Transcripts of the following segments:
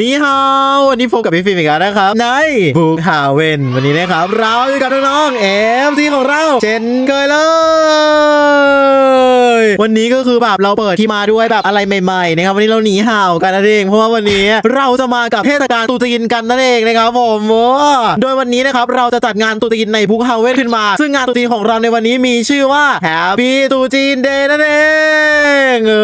นี่ฮาววันนี้พบกับพี่ฟิล์มอีกแล้วนะครับ ในบุกฮาเวนวันนี้นะครับ เราอยู่กับน้องๆเอฟซีของเรา เช่นเคยเลยวันนี้ก็คือแบบเราเปิดที่มาด้วยแบบอะไรใหม่ๆนะครับวันนี้เราหนีห่าวกันนั่นเองเพราะว่าวันนี้เราจะมากับเทศกาลตรุษจีนกันนั่นเองนะครับผมโอ้โดยวันนี้นะครับเราจะจัดงานตรุษจีนในบุกฮาเวนขึ้นมา ซึ่งงานตรุษจีนของเราในวันนี้มีชื่อว่า Happy ตรุษจีนเดย์นั่นเองเอ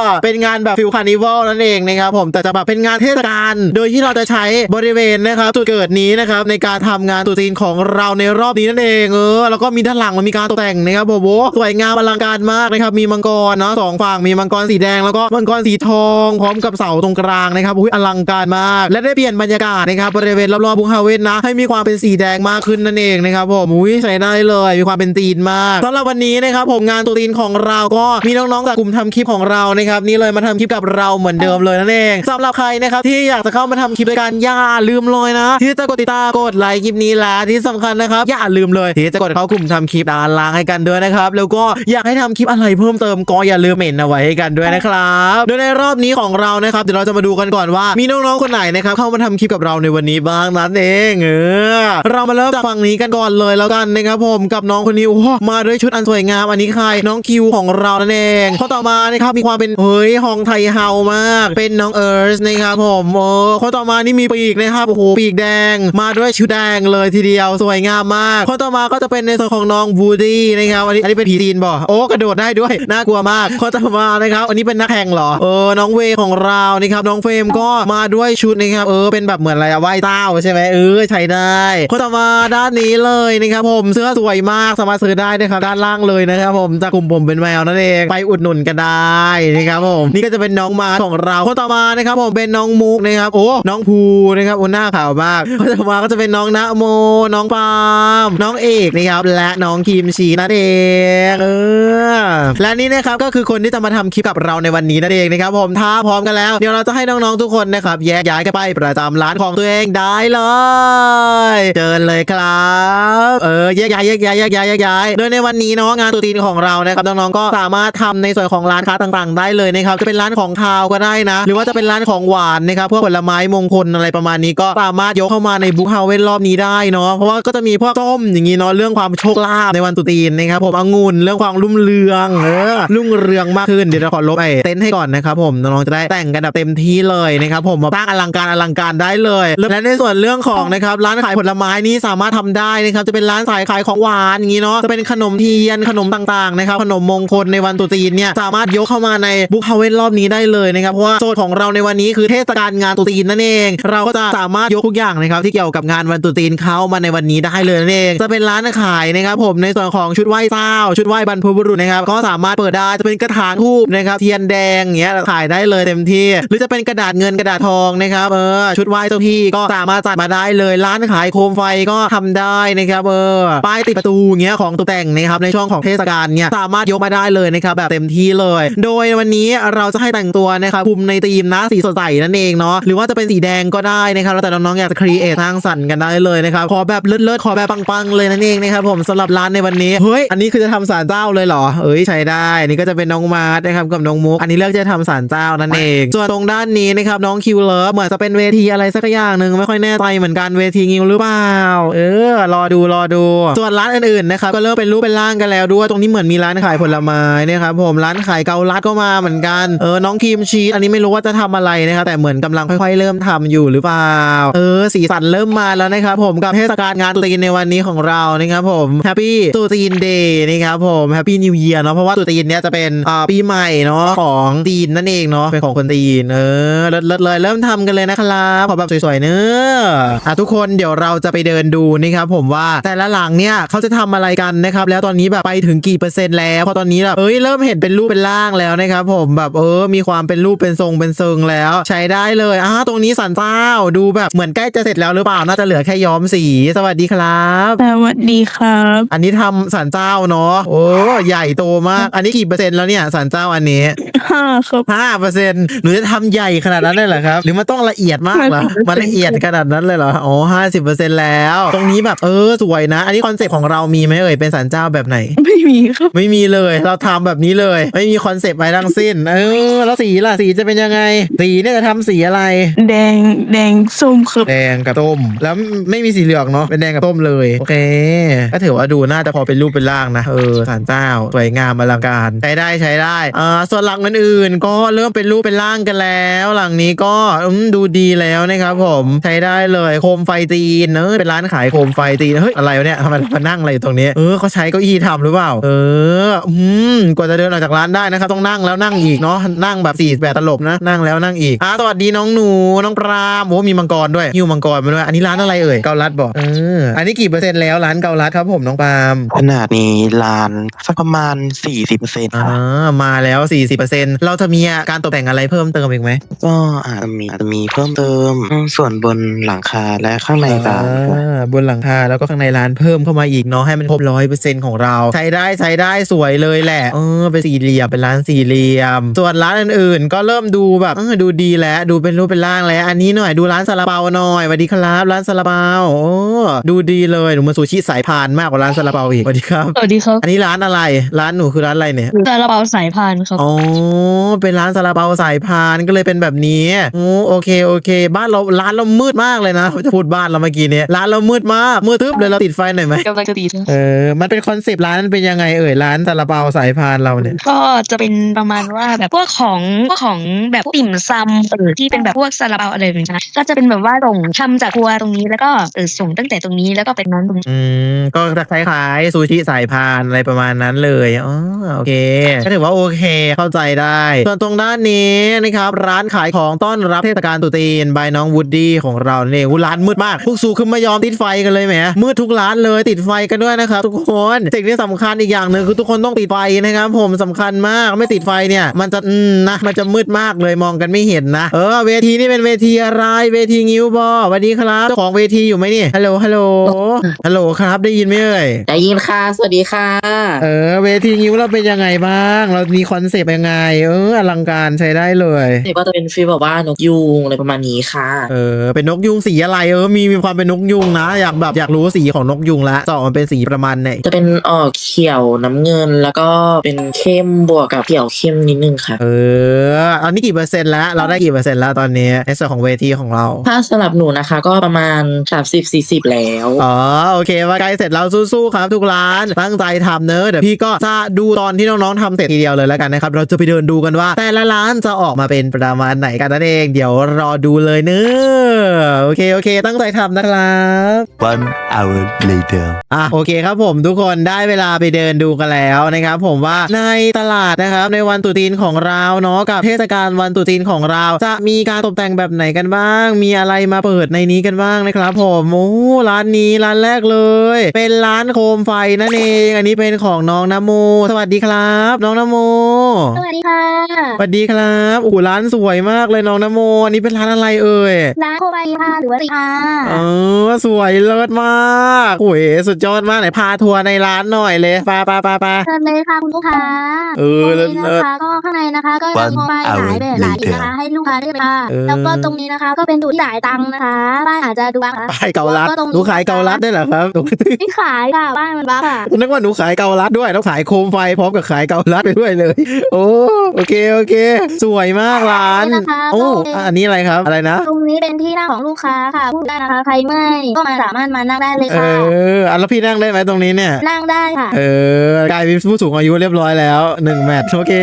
อเป็นงานแบบฟิลคาร์นิวัลนั่นเองนะครับผมแต่จะแบบเป็นงานเทศกาลโดยที่เราจะใช้บริเวณนะครับจุดเกิดนี้นะครับในการทำงานตุจีนของเราในรอบนี้นั่นเองเออแล้วก็มีด้านหลังมันมีการตกแต่งนะครับผมโอ้สวยงามอลังการมากนะครับมีมังกรเนาะสองฝั่งมีมังกรสีแดงแล้วก็มังกรสีทอง พร้อมกับเสาตรงกลางนะครับอุ้ยอลังการมาก และได้เปลี่ยนบรรยากาศนะครับบริเวณรอบๆบุงฮาเวนนะให้มีความเป็นสีแดงมากขึ้นนั่นเองนะครับผมอุ้ยใช้ได้เลยมีความเป็นจีนมากสำหรับวันนี้นะครับผมงานตุจีนของเราก็มีน้องๆจากกลุ่มทำคลิปของเรานะครับนี่เลยมาทำคลิปกับเราเหมือนเดิมเลยนั่นเองสำหรับใครนะครับที่อยากจะเข้ามาทำคลิปด้วยกันอย่าลืมเลยนะ ที่จะกดติดตามกดไลค์คลิปนี้และที่สำคัญนะครับ อย่าลืมเลยที่จะกดเข้ากลุ่มทำคลิปด้านล่างให้กันด้วยนะครับ แล้วก็อยากให้ทำคลิปอะไรเพิ่มเติมก็อย่าลืมเมนเอาไว้ให้กันด้วยนะครับโดยในรอบนี้ของเรานะครับเดี๋ยวเราจะมาดูกันก่อนว่ามีน้องๆคนไหนนะครับเข้ามาทำคลิปกับเราในวันนี้บ้างนั่นเองเออเรามาเริ่มจากฝั่งนี้กันก่อนเลยแล้วกันนะครับผมกับน้องคนนี้โอ้มาด้วยชุดอันสวยงามอันนี้ใครน้องคิวของเรานั่นเองข้อต่อมานะครับมีความเป็นเฮ้ยฮองไทยเฮามาก เป็นน้องเอิร์ธนะครับผมโอ้ข้อต่อมานี่มีปีกนะครับโอ้โหปีกแดง มาด้วยชุดแดงเลยทีเดียวสวยงามมากข้อต่อมาก็จะเป็นในส่วนของน้องบูดี้นะครับอันนี้อันนี้เป็นผีจีนบ่โอ้กระโดดได้ด้วยน่ากลัวมากข้อต่อมานะครับ อันนี้เป็นนักแข่งเหรอเออน้องเวของเรานี่ครับน้องเฟรมก็มาด้วยชุดนะครับเออเป็นแบบเหมือนอะไรอะไหว้เต้าใช่ไหมเออใช้ได้ข้อต่อมาด้านนี้เลยนะครับผมเสื้อสวยมากสามารถซื้อได้นะครับด้านล่างเลยนะครับผมจากกลุ่มผมเป็นแมวนั่นเองไปอุดหนุนกันได้นะครับผมนี่ก็จะเป็นน้องมาของเราข้อต่อมานะครับผมเป็นน้องมุกนะครับโอ้น้องภูนะครับโอ้หน้าขาวมากต่อมาก็จะเป็นน้องนะโม น้องปามน้องเอกนะครับและน้องคิมชีนั่นเองเออและนี่นะครับก็คือคนที่จะมาทำคลิปกับเราในวันนี้นั่นเองนะครับผมถ้าพร้อมกันแล้วเดี๋ยวเราจะให้น้องๆทุกคนนะครับแยกย้ายกันไปประจำร้านของตัวเองได้เลยเชิญเลยครับเออแยกย้ายแยกย้ายแยกย้ายแยกย้ายโดยในวันนี้เนาะงานตุจีนของเรานะครับน้องๆก็สามารถทำในส่วนของร้านค้าต่างๆ ได้เลยนะครับจะเป็นร้านของคาวก็ได้นะ หรือว่าจะเป็นร้านของหวานนะครับพวกผลไม้มงคลอะไรประมาณนี้ก็สามารถยกเข้ามาในบุ๊กเฮาเว่นรอบนี้ได้เนาะเพราะว่าก็จะมีพวกส้มอย่างนี้เนาะเรื่องความโชคลาภในวันตรุษจีนนะครับผมองุ่นเรื่องความรุ่มเรืองเออรุ่งเรืองมากขึ้นเดี๋ยวเราขอลบไอ้เต็นท์ให้ก่อนนะครับผมน้องๆจะได้แต่งกันแบบเต็มที่เลยนะครับผมมาตั้งอลังการอลังการได้เลยและในส่วนเรื่องของนะครับร้านขายผลไม้นี่สามารถทำได้นะครับจะเป็นร้านขายขายของหวานอย่างนี้เนาะจะเป็นขนมเทียนขนมต่างๆนะครับขนมมงคลในวันตรุษจีนเนี่ยสามารถยกเข้ามาในบุ๊กเฮาเว่นรอบนี้ได้เลยนะครับเพราะว่าโจทย์ของเราในวันนี้คือเทศกาลงานตรุษจีนนั่นเอง เราก็จะสามารถยกทุกอย่างนะครับที่เกี่ยวกับงานวันตรุษจีนเข้ามาในวันนี้ได้เลยนั่นเอง จะเป็นร้านขายนะครับผมในส่วนของชุดไหว้เจ้า ชุดไหว้บรรพบุรุษนะครับก็สามารถเปิดได้จะเป็นกระถางทูบนะครับเทียนแดงอย่างเงี้ยขายได้เลยเต็มที่ หรือจะเป็นกระดาษเงินกระดาษทองนะครับเออชุดไหว้เจ้าที่ก็สามารถจัดมาได้เลย ร้านขายโคมไฟก็ทำได้นะครับเออป้ายติดประตูอย่างเงี้ยของตกแต่งนะครับในช่วงของเทศกาลเนี่ยสามารถยกมาได้เลยนะครับแบบเต็มที่เลย โดยวันนี้เราจะให้แต่งตัวนะครับคุมในธีมนะสีสดใสนั่นเองเนาะหรือว่าจะเป็นสีแดงก็ได้นะครับแล้วแต่น้องๆอยากจะครีเอททางสรรค์กันได้เลยนะครับขอแบบเลิศๆขอแบบปังๆเลยนั่นเองนะครับผมสำหรับร้านในวันนี้เฮ้ยอันนี้คือจะทำสารเจ้าเลยเหรอเอ้ยใช้ได้นี่ก็จะเป็นน้องมาร์ทนะครับกับน้องมุกอันนี้เลือกจะทำสารเจ้านั่นเองส่วนตรงด้านนี้นะครับน้องคิวเลิฟเหมือนจะเป็นเวทีอะไรสักอย่างหนึ่งไม่ค่อยแน่ใจเหมือนกันเวทีงิวหรือเปล่าเออรอดูรอดู ส่วนร้านอื่นๆนะครับก็เริ่มเป็นรูปเป็นร่างกันแล้วด้วยตรงนี้เหมือนมีร้านขายผลไม้นี่ยครับผมร้านขายเกาลัดก็มาเหมือนกันเออน้องครีมชีสอันนี้ไม่รู้ว่าจะทำอะไรนะครับแต่เหมือนกำลังค่อยๆเริ่มทำอยู่หรือเปล่า เออสีสันเริ่มมาแล้วนะครับผมกับเทศกาลงานตรีนในวันนี้ของเรานะครับผมแฮปปี้ตรีนเดย์นะครับผมแฮปปี้นิวเยียร์เนาะเพราะว่าตุรีนเนี่ยจะเป็นปีใหม่เนาะของจีนนั่นเองเนาะเป็นของคนจีนเออเลิศเลยเริ่มทำกันเลยนะครับขอแบบสวยๆเนอะอะทุกคนเดี๋ยวเราจะไปเดินดูนะครับผมว่าแต่ละหลังเนี่ยเขาจะทำอะไรกันนะครับแล้วตอนนี้แบบไปถึงกี่เปอร์เซ็นต์แล้วเพราะตอนนี้แบบเอ้ยเริ่มเห็นเป็นรูปเป็นร่างแล้วนะครับผมแบบเออมีความเป็นรูปเป็นทรงเป็นเซิงแล้ว ใช้ได้เลยอ่าตรงนี้สันเจ้าดูแบบเหมือนใกล้จะเสร็จแล้วหรือเปล่าน่าจะเหลือแค่ย้อมสี สวัสดีครับ สวัสดีครับ อันนี้ทำสันเจ้าเนาะโอ้ใหญ่โตมาก อันนี้กี่เปอร์เซ็นต์แล้วเนี่ยสันเจ้าอันนี้ห้าครับห้าเปอร์เซ็นต์หนูจะทำใหญ่ขนาดนั้นเลยเหรอครับ หรือมันต้องละเอียดมากเหรอ50%มันละเอียดขนาดนั้นเลยเหรออ๋อห้าสิบเปอร์เซ็นต์แล้ว ตรงนี้แบบเออสวยนะ อันนี้คอนเซ็ปต์ของเรามีไหมเอ่ยเป็นสันเจ้าแบบไหน ไม่มีครับไม่มีเลย เราทำแบบนี้เลย ไม่มีคอนเซปต์อะไรทั้งสิ้น เออ แล้วสีล่ะสีจะเป็นยังไง สีเนี่ยจะทำสีอะไรอะไร แดงแดงส้มครับ แดงกับต้ม แล้วไม่มีสีเหลืองเนาะเป็นแดงกับต้มเลยโอเคก็ถือว่าดูน่าจะพอเป็นรูปเป็นร่างนะเออสารเจ้าสวยงามอลังการใช้ได้ใช้ได้อ่าส่วนหลังอื่นๆก็เริ่มเป็นรูปเป็นร่างกันแล้ว หลังนี้ก็อืมดูดีแล้วนะครับผมใช้ได้เลยโคมไฟจีนเนอะเป็นร้านขายโคมไฟจีนเฮ้ยอะไรวะเนี่ยทำไมมานั่งอะไรอยู่ตรงนี้เออเขาใช้เก้าอี้ทำหรือเปล่า เอออืมกว่าจะเดินออกจากร้านได้นะครับต้องนั่งแล้วนั่งอีกเนาะนั่งแบบสี่แปดตลบนะนั่งแล้วนั่งอีกอ่าสวัสดีน้องหนูน้องปรามโอ้มีมังกรด้วยหิ้วมังกรมาด้วยอันนี้ร้านอะไรเอ่ยเกาลัดบอกเอออันนี้กี่เปอร์เซ็นต์แล้วร้านเกาลัดครับผมน้องปรามขนาดนี้ร้านสักประมาณ 40%คอ่ารับมาแล้ว 40%เราจะมีการตกแต่งอะไรเพิ่มเติมอีกไหมก็อาจจะมีอาจจะมีเพิ่มเติมส่วนบนหลังคาและข้างในร้านครับอ่าบนหลังคาแล้วก็ข้างในร้านเพิ่มเข้ามาอีกเนาะให้มันครบร้อยเปอร์เซ็นต์ของเรา ใช้ได้ใช้ได้สวยเลยแหละเออเป็นสี่เหลี่ยมเป็นร้านสี่เหลี่ยม ส่วนร้านอื่นๆ ก็เริ่มดูแบบเออดูดีแล้วดูเป็นรูปเป็นร่างแล้วอันนี้หน่อยดูร้านซาลาเปาหน่อยสวัสดีครับร้านซาลาเปาโอ้ดูดีเลยหนูมาซูชิสายพานมากกว่าร้านซาลาเปาอีกสวัสดีครับ สวัสดีครับอันนี้ร้านอะไร ร้านหนูคือร้านอะไรเนี่ยซาลาเปาสายพานครับอ๋อเป็นร้านซาลาเปาสายพานก็เลยเป็นแบบนี้โอ้โอเคโอเค บ้านเราร้านเรามืดมากเลยนะจะพูดบ้านเราเมื่อกี้เนี่ยร้านเรามืดมากมืดทึบเลยเราติดไฟหน่อยไหมกำลังจะตีนะเออมันเป็นคอนเซปต์ร้านมันเป็นยังไงเอ่ยร้านซาลาเปาสายพานเราเนี่ยก็จะเป็นประมาณว่าแบบพวกของพวกของแบบพวกติ่มซำเออที่เป็นแบบพวกซาลาเปาอะไรแบบนี้นะก็จะเป็นแบบว่าส่งทำจากครัวตรงนี้แล้วก็เออส่งตั้งแต่ตรงนี้แล้วก็เป็นนั้นตรงนี้อืมก็คล้ายๆซูชิสายพานอะไรประมาณนั้นเลยอ๋อโอเคก็ถือว่าโอเคเข้าใจได้ ส่วนตรงด้านนี้นะครับร้านขายของต้อนรับเทศกาลตรุษจีนบายน้องวูดดี้ของเราเนี่ยร้านมืดมากพวกซูคือไม่ยอมติดไฟกันเลยแหมมืดทุกร้านเลยติดไฟกันด้วยนะครับทุกคนสิ่งที่สำคัญอีกอย่างหนึ่งคือทุกคนต้องติดไฟนะครับผมสำคัญมากไม่ติดไฟเนี่ย มันจะอืมนะมันจะมืดมากเลยมองกันไม่เห็นนะ เออเวทีนี่เป็นเวทีอะไรเวทีงิ้วบอสวัสดีครับเจ้าของเวทีอยู่ไหมเนี่ยฮัลโหลฮัลโหลฮัลโหลครับได้ยินไหมเอ่ยได้ยินค่ะ สวัสดีค่ะ เออ เวทีงิ้วเราเป็นยังไงบ้าง เรามีคอนเซปต์ยังไง เอออลังการใช้ได้เลยนี่ก็จะเป็นฟีลแบบว่านกยูงอะไรประมาณนี้ค่ะ เออ เป็นนกยุงสีอะไรเออมีมีความเป็นนกยุงนะ อยากแบบอยากรู้สีของนกยุงละจะออกมาเป็นสีประมาณไหนจะเป็นออกเขียวน้ำเงินแล้วก็เป็นเข้มบวกกับเขียวเข้มนิดนึงค่ะ เอออันนี้กี่เปอร์เซ็นต์แล้วเราได้กี่เปอร์เซ็นต์แล้วตอนนี้ในส่วนของเวทีของเรา ถ้าสำหรับหนูนะคะ ก็ประมาณ 30-40 แล้ว อ๋อโอเคว่าใกล้เสร็จแล้วสู้ๆครับทุกร้านตั้งใจทำเนอะเดี๋ยวพี่ก็จะดูตอนที่น้องๆทำเสร็จทีเดียวเลยแล้วกันนะครับ เราจะไปเดินดูกันว่า แต่ละร้านจะออกมาเป็นประมาณไหนกันนั่นเองเดี๋ยวรอดูเลยเนอะโอเคโอเค ตั้งใจทำนะครับ One hour later. อะโอเคครับผมทุกคนได้เวลาไปเดินดูกันแล้วนะครับผมว่าในตลาดนะครับในวันตรุษจีนของเราเนาะกับเทศกาลวันตรุษจีนของเราจะมีการตกแต่งแบบไหนกันบ้าง มีอะไรมาเปิดในนี้กันบ้างนะครับผมโอ้ร้านนี้ร้านแรกเลย เป็นร้านโคมไฟนั่นเอง อันนี้เป็นของน้องนโม สวัสดีครับ น้องนโม วัสดีค่ะ สวัสดีครับโอ้โหร้านสวยมากเลยน้องนโมอันนี้เป็นร้านอะไรเอ่ย ร้านโคบายค่ะหรือว่าสิค่ะเออสวยเลิศมากโอ้ยสุดยอดมากไหนพาทัวร์ในร้านหน่อยเลยปาปาปาปาเชิญเลยค่ะคุณลูกค้าเออตรงนี้เลินะศคะก็ข้างในนะคะ ก็จะ One โคบายหลายแบบ hour หลายสีนะคะ later ให้ลูกค้าได้เลยค่ะเออแล้วก็ตรงนี้นะคะ ก็เป็นตู้ที่จ่ายตังค์นะคะบ้านอาจจะดูบ้างนะขายเกาลัดก็ตรงนี้หนูขายเกาลัดได้วยเหรอครับหนูไม่ขายค่ะบ้านมันบ้าค่ะนึกว่าหนูขายเกาลัดด้วยแล้วขายโคมไฟพร้อมกับขายเกาลัดไปด้วยเลย โอ้โอเคโอเค สวยมากร้านนี่นะคะโอ้ก็เป็นอะอันนี้อะไรครับอะไรนะ ตรงนี้เป็นที่นั่งของลูกค้าค่ะพูดได้นะคะ ใครเมื่อยก็มาสามารถมานั่งได้เลยเอค่ะ ออะแล้วพี่นั่งได้ไหมตรงนี้เนี่ย นั่งได้ค่ะ เออกลายเป็นผู้สูงอายุเรียบร้อยแล้วหนึ่งแมตช์โอเค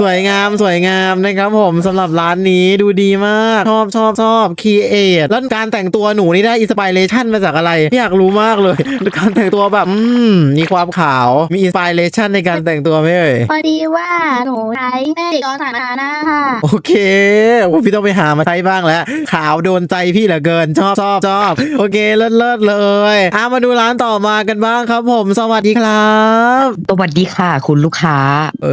สวยงามสวยงามนะครับผมสำหรับร้านนี้ดูดีมาก ชอบชอบชอบคีเอทแล้วการแต่งตัวหนูนี่ได้อินสปิเรชันมาจากอะไร อยากรู้มากเลย การแต่งตัวแบบ อืม มีความขาวมีอินสปิเรชันในการแต่งตัวไหมเอ่ย พอดีว่าหนูใช้แม่เด็กกอสานานะคะโอเคโอ้พี่ต้องไปหามาใช้บ้างแล้ว ขาวโดนใจพี่เหลือเกินชอบชอบชอบโอเคเลิศเลิศเลยอะมาดูร้านต่อมากันบ้างครับ ผมสวัสดีครับ สวัสดีค่ะ คุณลูกค้า เอ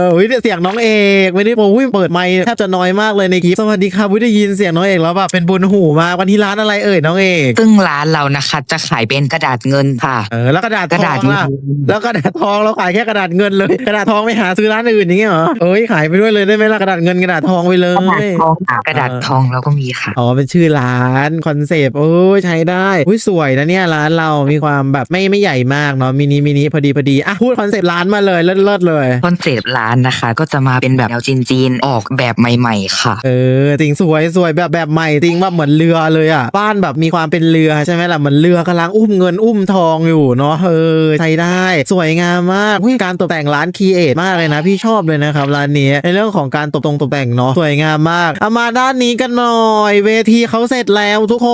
ออุ้ยเสียงน้องเอกไม่ได้โอ้ยเปิดไมค์แทบจะน้อยมากเลยในคลิปสวัสดีครับอุ้ยได้ยินเสียงน้องเอกแล้วแบบเป็นบุญหูมากวันที่ร้านอะไรเอ่ยน้องเอกซึ่งร้านเรานะคะ จะขายเป็นกระดาษเงินค่ะเออแล้วกระดาษกระทดาอษงล่ะเงินแล้วกระดาษทองเราขายแค่กระดาษเงินเลย กระดาษทองไม่หาซื้อร้านอื่นอย่างเงี้ยเหรอเอ้ยขายไปด้วยเลยได้ไหมล่ะกระดาษเงินกระดาษทองไปเลกระดาษย ทองค่ะกระดาษทองเราก็มีค่ะ อ๋อเป็นชื่อร้านคอนเซปต์โอ้ยใช้ได้อุ้ยสวยนะเนี่ยร้านเรามีความแบบไม่ไม่ใหญ่มากเนาะมินิมินิพอดีพอดีอะพูดคอนเซปต์ร้านมาเลยเลิศเลิศเลย คอนเซปต์ร้านนะคะ ก็จะมาเป็นแบบแนวจีนๆออกแบบใหม่ ๆ ค่ะ เอออจริงสวยสวยแบบแบบใหม่จริงว่าเหมือนเรือเลยอะบ้านแบบมีความเป็นเรือใช่ไหมล่ะเหมือนเรือกำลังอุ้มเงินอุ้มทองอยู่เนาะเออใช้ได้ สวยงามมากอุ๊ยการตกแต่งร้านคีเอทมากเลยนะพี่ชอบเลยนะะครับร้านนี้ในเรื่องของการตกตรงตกแต่งเนาะสวยงามมากเอามาด้านนี้กันหน่อย เวทีเขาเสร็จแล้วทุกค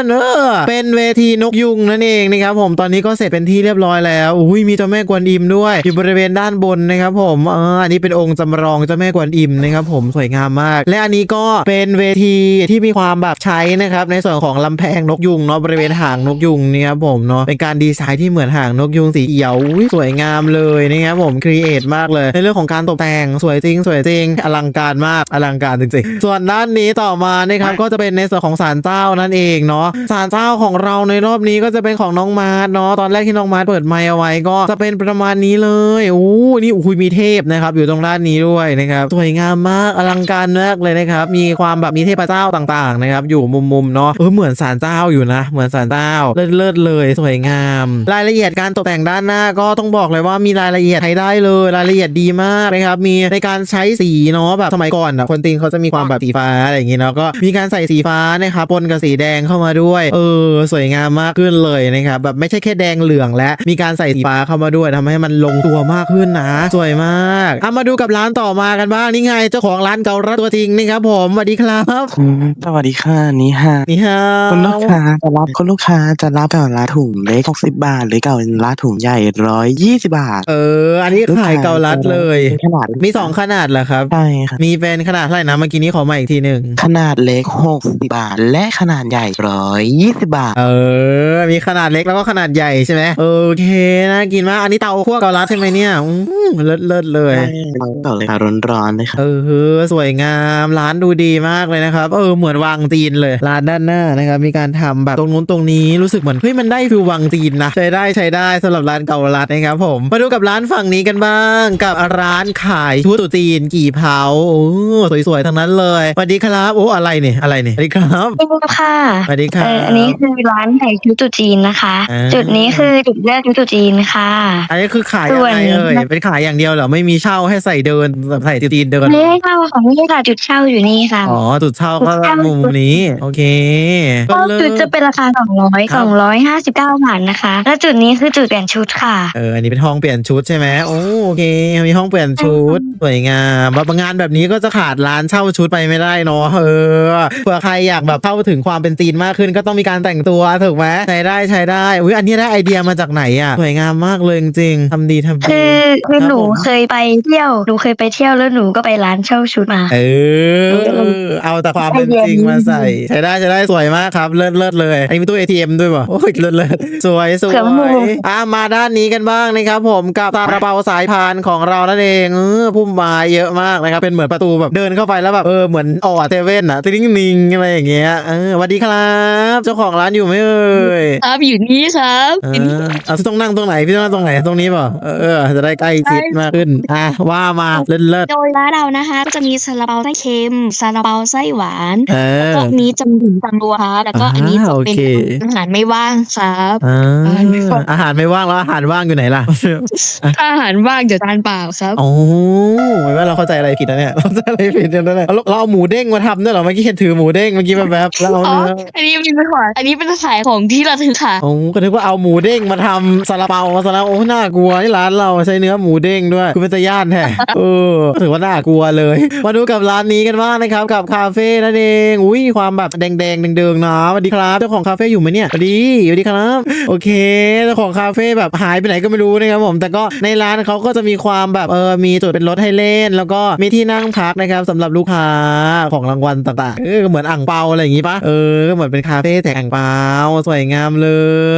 นเออเป็นเวทีนกยุงนั่นเองนะครับผมตอนนี้ก็เสร็จเป็นที่เรียบร้อยแล้วอุ้ยมีเจ้าแม่กวนอิมด้วย อยู่บริเวณด้านบนนะครับผมอ่าอันนี้เป็นองค์จำลองเจ้าแม่กวนอิมนะครับผมสวยงามมาก และอันนี้ก็เป็นเวทีที่มีความแบบใช้นะครับในส่วนของลำแพงนกยุงเนาะบริเวณหางนกยุงนี่ครับผมเนาะเป็นการดีไซน์ที่เหมือนหางนกยุงสีเขียวสวยงามเลยนะครับผมครีเอทมากเลย ในเรื่องของการตกแต่งสวยจริง สวยจริง อลังการมากอลังการจริงๆ ส่วนด้านนี้ต่อมานะครับก็จะเป็นในส่วนของศาลเจ้านั่นเองเนาะศาลเจ้าของเราในรอบนี้ก็จะเป็นของน้องมาร์ทเนาะตอนแรกที่น้องมาร์ทเปิดไมค์เอาไว้ก็จะเป็นประมาณนี้เลยโอ้นี่อุ้ยมีเทพนะครับ อยู่ตรงด้านนี้ด้วยนะครับสวยงามมากอลังการมากเลยนะครับ มีความแบบมีเทพเจ้าต่างๆนะครับ อยู่มุมๆเนาะเออเหมือนศาลเจ้าอยู่นะ เหมือนศาลเจ้าเลิศๆเลย สวยงาม รายละเอียดการตกแต่งด้านหน้าก็ต้องบอกเลยว่ามีรายละเอียดใช้ได้เลย รายละเอียดดีมากนะครับมีในการใช้สีเนาะแบบสมัยก่อนอะคนจีนเขาจะมีความแบบสีฟ้าอะไรอย่างงี้เนาะก็มีการใส่สีฟ้านะครับปนกับสีแดงเข้ามาด้วย เออ สวยงามมากขึ้นเลยนะครับแบบไม่ใช่แค่แดงเหลืองและมีการใส่สีฟ้าเข้ามาด้วยทำให้มันลงตัวมากขึ้นนะสวยมากเอามาดูกับร้านต่อมากันบ้างนี่ไงเจ้าของร้านเการัตัวจริงนี่ครับผมสวัสดีครับอืมสวัสดีค่ะนี่ฮะนี่ฮะคุณลูกค้าจะรับคุณลูกค้าจะรับแบบละถุงเล็ก60บาท หรือเก่าละถุงใหญ่ร้อยยี่สิบาท เออ อันนี้ขายเกาลัดเลยขนาดมีสองขนาดเหรอครับ ใช่ค่ะมีเป็นขนาดเท่าไหร่นะเมื่อกี้นี้ขอมาอีกทีหนึ่งขนาดเล็ก60บาท และขนาดใหญ่ร้อยยี่สิบาท เออ มีขนาดเล็กแล้วก็ขนาดใหญ่ใช่ไหมโอเคนะกินมากอันนี้เตาคั่วเกาลัดใช่ไหมเนี่ยอืมเลิศเลิศเลยต่อเลยค่ะร้อนๆเลยค่ะเออสวยงามร้านดูดีมากเลยนะครับ เออเหมือนวังจีนเลยร้านด้านหน้านะครับมีการทำแบบตรงนู้นตรงนี้รู้สึกเหมือนเฮ้ยมันได้ฟิลวังจีนนะใช้ได้ใช้ได้สำหรับร้านเกาลัดนะครับผมมาดูกับร้านฝั่งนี้กันบ้าง กับร้านขายชุดตุ๊จีนกี่เผาโอ้สวยๆทั้งนั้นเลยสวัสดีครับโอ้อะไรเนี่ยอะไรเนี่ยสวัสดีครับสวัสดีค่ะสวัสดีครัเอบออันนี้คือร้านไข่ชุดตุจีนนะคะอ่าจุดนี้คือจุดเลือกชุดตุจีนค่ะ อันนี้คือขายยังไงเอ่ยเป็นขายอย่างเดียวเหรอไม่มีเช่าให้ใส่เดินแบบใส่จีนเดินไม่ได้เข้าของนี่ค่ะจุดเช่าอยู่นี่ค่ะอ๋อจุดเช่าก็มุมนี้โอเคก็ก็เลิจุดจะศเป็นราคาสองร้อยครัสบองร้อยห้าสิบเก้าบาทนะคะ แล้วจุดนี้คือจุดเปลี่ยนชุดค่ะเอออันนี้เป็นห้องเปลี่ยนชุดใช่ไหมโอ้โอเคมีห้องเปลี่ยนชุดสวยงามแบบงานแบบนี้ก็จะขาดร้านเช่าชุดไปไม่ได้เนาะเออเผื่อใครอยากแบบเข้าถึงความเป็นจีนมากขึ้น ก็ต้องมีการแต่งตัวถูกไหมใช้ได้ใช้ได้อุ้ยอันนี้ได้ไอเดียมาจากไหนอะสวยงามมากเลยจริงๆทำดีทำดีคือคือครับหนูผมเคยไปเที่ยวหนูเคยไปเที่ยวแล้วหนูก็ไปร้านเช่าชุดมาเออเอาแต่ความเป็นจริงมาใส่ใช้ได้ใช้ได้สวยมากครับเลิศเลิศเลยอันนี้มีตู้ ATM ด้วยป่ะโอ้ยเลิศเลิศสวยสวยเผื่อมุมอะมาด้านนี้กันบ้างนะครับผมกับซาลาเปาสายพานของเรานั่นเองเออพุ่มไม้เยอะมากนะครับ เป็นเหมือนประตูแบบเดินเข้าไปแล้วแบบเออเหมือนออเทเว่นอะติ้งนิงอะไรอย่างเงี้ยเออสวัสดีครับ เจ้าของร้านอยู่ไหมเอ่ยครับอยู่นี่ครับเออยู่นี่อเอาที่ต้องนั่งตรงไหนพี่ต้องนั่งตรงไหนตรงนี้เปล่าเออเออจะได้ใกล้ชิดมากขึ้นอะว่ามาเลิศเลิศโดยร้านเรานะคะก็จะมีซาลาเปาไส้เค็มซาลาเปาไส้หวานเออก็มีจำถึงจำรัวครับแล้วก็อันนี้จะเป็นอ่าโอเคอาหารไม่ว่างครับอ่าอ่าอาหารไม่ว่างแล้วอาหารว่างอยู่ไหนล่ะถ้าอาหารว่างเดี๋ยวทานเปล่าครับโอ้ไม่ว่าเราเข้าใจอะไรผิดนะเนี่ยเราเข้าใจอะไรผิดเนี่ยนะเนี่ยเราเราเอาหมูเด้งมาทำด้วยเหรอเมื่อกี้เห็นถือหมูเด้งเมื่อกี้แบบแบบๆแล้วเอาอ๋อ เนื้ออันนี้เป็นขายอันนี้เป็นขายของที่ระทึกค่ะ โอ้ก็นึกว่าเอาหมูเด้งมาทำซาลาเปาซาลาโอ้น่ากลัวนี่ร้านเราใช้เนื้อหมูเด้งด้วยคุณเป็นตาย่านแท้เออถือว่าน่ากลัวเลย มาดูกับร้านนี้กันบ้างนะครับกับคาเฟ่นั่นเองอุ้ยความแบบแดงแดงๆเดิงๆนะสวัสดีครับเจ้าของคาเฟ่อยู่ไหมเนี่ยสวัสดีสวัสดีครับ โอเคเจ้าของคาเฟ่แบบหายไปไหนก็ไม่รู้นะครับผมแต่ก็ในร้านเขาก็จะมีความแบบเออมีจุดเป็นรถให้เล่น แล้วก็มีที่นั่งพักนะครับสำหรับลูกค้าของรางวัลต่างๆเออเหมือนอ่างเปาอะไรอย่างงี้ปะเออก็เหมือนเป็นคาเฟ่แจกอ่างเปาสวยงามเล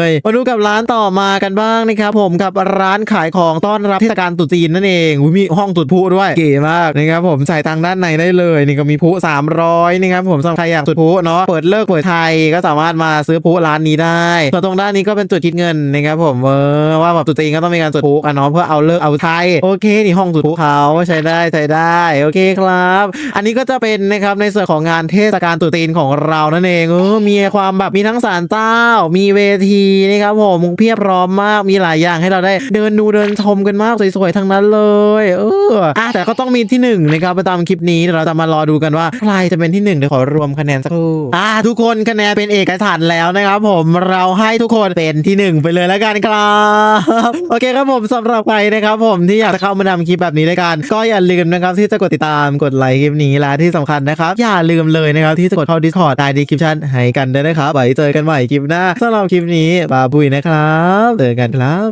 ยมาดูกับร้านต่อมากันบ้างนะครับผมกับร้านขายของต้อนรับเทศกาลตรุษจีนนั่นเองมีห้องจุดพลุด้วยเก๋มากนะครับผมจ่ายตังด้านในได้เลยนี่ก็มีพลุ300นะครับผมสำหรับใครอยากจุดพลุเนาะเปิดเลิกเปิดไทยก็สามารถมาซื้อพลุร้านนี้ได้ส่วนตรงด้านนี้ก็เป็นจุดคิดเงินนะครับผมเออว่าแบบตรุษจีนก็ต้องมีการจุดพลุกันเนาะเพื่อเอาเลิกเอาไทยโอเคนี่ห้องจุดพลุเขาใช้ได้ใช้ได้โอเคครับ อันนี้ก็จะเป็นนะครับในส่วนของงานเทศกาลตรุษจีนของเรานั่นเองเออมีความแบบมีทั้งศาลเจ้า มีเวทีนะครับผมเพียบพร้อมมากมีหลายอย่างให้เราได้เดินดูเดินชมกันมากสวยๆทั้งนั้นเลยเอออะแต่ก็ต้องมีที่หนึ่งนะครับไปตามคลิปนี้เดี๋ยวเราจะมารอดูกันว่าใครจะเป็นที่หนึ่งเดี๋ยวขอรวมคะแนนสักครู่อ่าทุกคนคะแนนเป็นเอกฉันแล้วนะครับ ผมเราให้ทุกคนเป็นที่หนึ่งไปเลยแล้วกันครับ โอเคครับผมสำหรับใครนะครับ ผมที่อยากจะเข้ามาทำคลิปแบบนี้ด้การก็อย่าลืมนะครับที่จะกดติดตามกดไลค์คลิปนี้และที่สำคัญนะครับ อย่าลืมเลยนะครับที่จะกดเข้า Discord ใต้ดีคลิปชั่นให้กันด้วยนะครับไว้เจอกันใหม่คลิปหน้าสำหรับคลิปนี้บาบุยนะครับเจอกันครับ